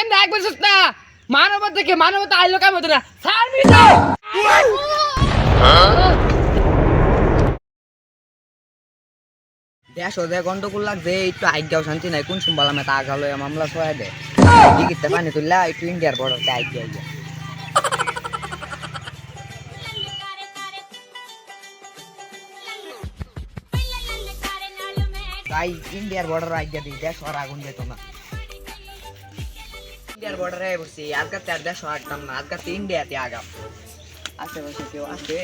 কেন এক বলছিস না? মানবতা থেকে মানবতা আইলো কেমন হতো না স্যার দেশ ওদের গন্ডগোল লাগছে একটু আজ্ঞাও শান্তি নাই। কোন সম্বালা মেতা আগালো মামলা সহায় দে। টিকিটটা পানি তুললা একটু ইন্ডিয়ার বর্ডারতে আজ্ঞা আজ্ঞা তাই ইন্ডিয়ার বর্ডার আজ্ঞা দিই দেশ আর আগুন যেত না। ইন্ডিয়ার বর্ডারে বসছি আজকাল তার দেশ আটতাম না আজকাল ইন্ডিয়াতে আগাম। আশেপাশে কেউ আছে?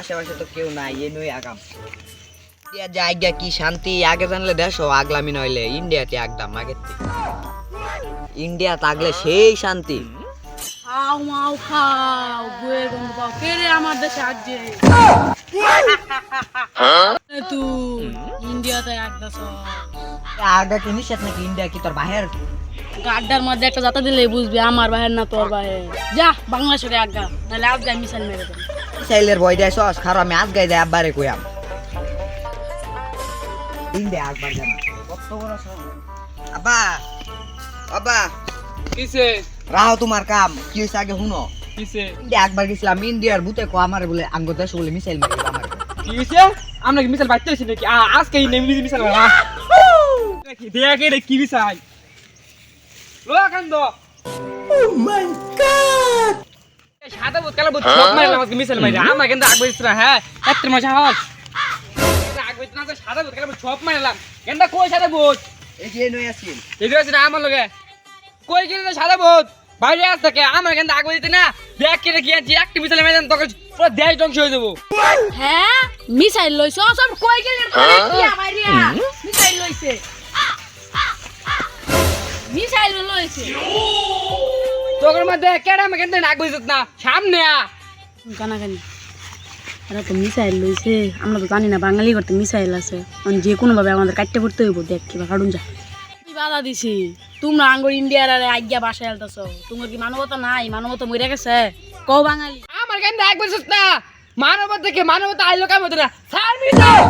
আশেপাশে তো কেউ নাই এ নই আগাম। ইন্ডিয়া যে আজ্ঞা কি শান্তি? আগে জানলে দেশও আগলামি নইলে ইন্ডিয়াতে একদম আগের থেকে। ইন্ডিয়া থাকলে সেই শান্তি। খাও মাও খাও বইয়ের গন্ধ পাও। কে রে আমার দেশে আজকে তুই ইন্ডিয়াতে একটা আগে কি নিষেধ নাকি ইন্ডিয়া কি তোর বাহির গাড্ডার মধ্যে একটা যাতা দিলে বুঝবি আমার বাহের না তোর বাহের যা বাংলাদেশের আজ্ঞা নাহলে আজকে মিশাল মেরে দেবো। মিসাইলের বই দেয় সস খারো আমি আজ গাই দেয় আব্বারে কইয়াম ইন্ডিয়া একবার জানা। কত বড় আব্বা আব্বা। কিসে? রাও তোমার কাম কি হয়েছে আগে শুনো? কিসে? ইন্ডিয়া একবার গেছিলাম ইন্ডিয়ার বুতে কো আমার বলে আঙ্গ দেশ বলে মিসাইল মারি আমার। কি হইছে আমরা কি মিসাল বাইতে হইছি নাকি? আজকে এই নেমি মারা দেখি দেখে কি মিসাল ও কান্দ ও মাই গড সাদা বুত কালো বুত সব মারলাম আজকে মিসাল মারি আমরা কিন্তু আগ বইছ না হ্যাঁ? একটা মজা হল আগ বইছ না তো সাদা বুত কালো বুত সব মারলাম। কেনটা কই সাদা বুত এই যে নই আসিল এই আছে না আমার লগে। কই কিনে সাদা বুত বাইরে আস থাকে আমার কিন্তু আগ বইতে না। দেখ কিনে কি আনছি একটা মিসাল মেরে তোকে পুরো দেশ ধ্বংস হয়ে যাব। হ্যাঁ? মিসাইল লইছ? সব কই গেলি কি আমার রিয়া মিসাইল লইছে। মিসাইল লইছে তোর মধ্যে কেডা আমাকে কিন্তু নাক বুঝত না? সামনে আ। গানা গানি এরা তো মিসাইল লইছে। আমরা তো জানি না বাঙালি করতে মিসাইল আছে। মানে যে কোনো ভাবে আমাদের কাটতে পড়তে হইব দেখ কিবা কাটুন যা। বাধা দিছি? তোমরা আঙ্গুর ইন্ডিয়ার আরে আজ্ঞা বাসায় আলতাছ। তোমার কি মানবতা নাই? মানবতা মরে গেছে। কও বাঙালি। আমার কেন নাক বুঝত না? মানবতা থেকে মানবতা আইলো কেমন মিটাই